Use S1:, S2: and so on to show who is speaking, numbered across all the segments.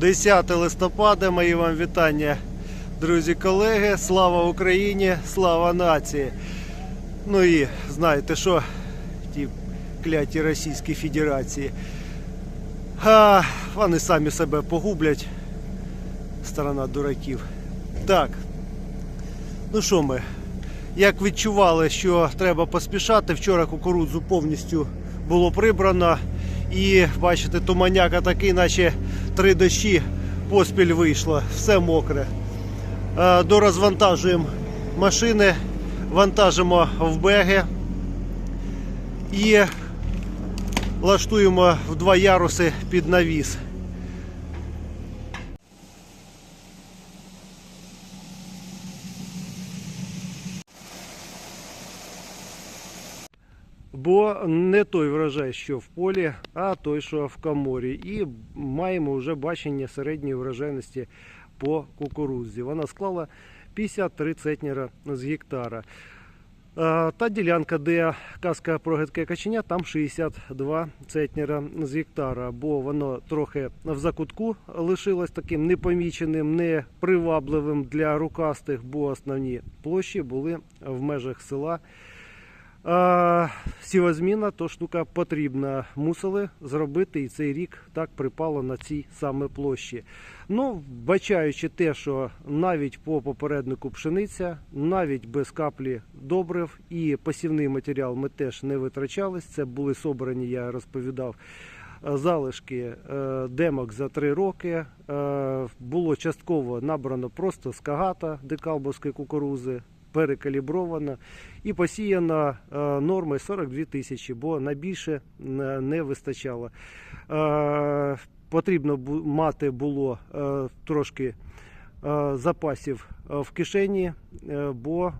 S1: 10 листопада, мої вам вітання, друзі, колеги. Слава Україні, слава нації. Ну і знаєте що, ті кляті Російській Федерації. А, вони самі себе погублять. Сторона дураків. Так. Ну що ми? Як відчували, що треба поспішати, вчора кукурудзу повністю було прибрано. І бачите, туманяка такий, наче три дощі поспіль вийшло, все мокре. Е, Дорозвантажуємо машини, вантажимо в беги і лаштуємо в два яруси під навіс. Бо не той врожай, що в полі, а той, що в каморі. І маємо вже бачення середньої врожайності по кукурудзі. Вона склала 53 центнера з гектара. Та ділянка, де казка про гидке каченя, там 62 центнера з гектара, бо воно трохи в закутку лишилось таким непоміченим, непривабливим для рукастих, бо основні площі були в межах села. А, сівозміна то штука потрібна. Мусили зробити і цей рік так припало на цій саме площі. Ну, бачаючи те, що навіть по попереднику пшениця, навіть без каплі добрив і посівний матеріал ми теж не витрачались. Це були собрані, я розповідав. е, Залишки е, демок за три роки Е, було частково набрано просто з кагата декалбовської кукурузи, перекалібровано і посіяно е, норми 42 тисячі, бо на більше не не вистачало. Е, Потрібно мати було е, трошки е, запасів е, в кишені, е, бо,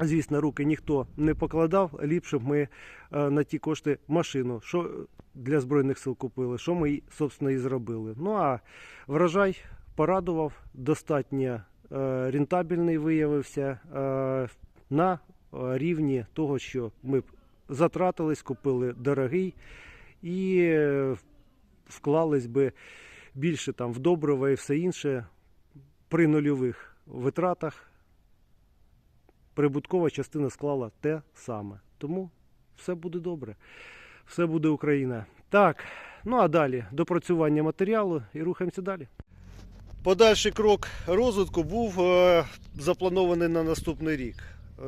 S1: звісно, руки ніхто не покладав. Ліпше б ми е, на ті кошти машину, що для Збройних сил купили, що ми, собственно, і зробили. Ну а врожай порадував, достатньо е, рентабельний виявився е, на е, рівні того, що ми б затратились, купили дорогий і е, вклались би більше там в добрива і все інше при нульових витратах. Прибуткова частина склала те саме. Тому все буде добре. Все буде Україна. Так, ну а далі допрацювання матеріалу і рухаємося далі. Подальший крок розвитку був е, запланований на наступний рік.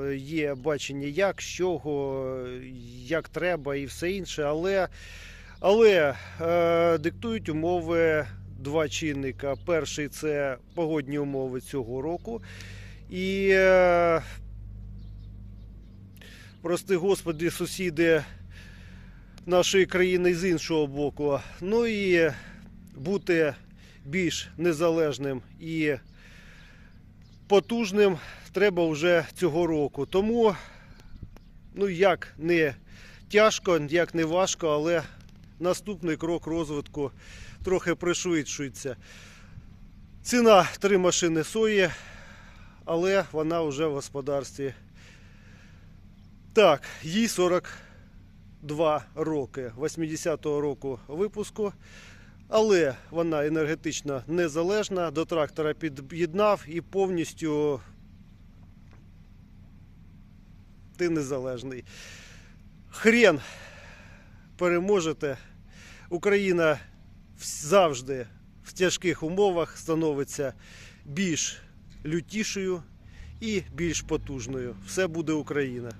S1: Е, Є бачення, як, з чого, як треба і все інше, але, але е, диктують умови два чинника. Перший це погодні умови цього року. І, е, прости господи, сусіди нашої країни з іншого боку. Ну і бути більш незалежним і потужним треба вже цього року. Тому, ну як не тяжко, як не важко, але наступний крок розвитку трохи пришвидшується. Ціна три машини сої, але вона вже в господарстві. Так, їй 42 роки, 80-го року випуску. Але вона енергетично незалежна, до трактора під'єднав і повністю ти незалежний. Хрен переможете. Україна завжди в тяжких умовах становиться більш лютішою і більш потужною. Все буде Україна.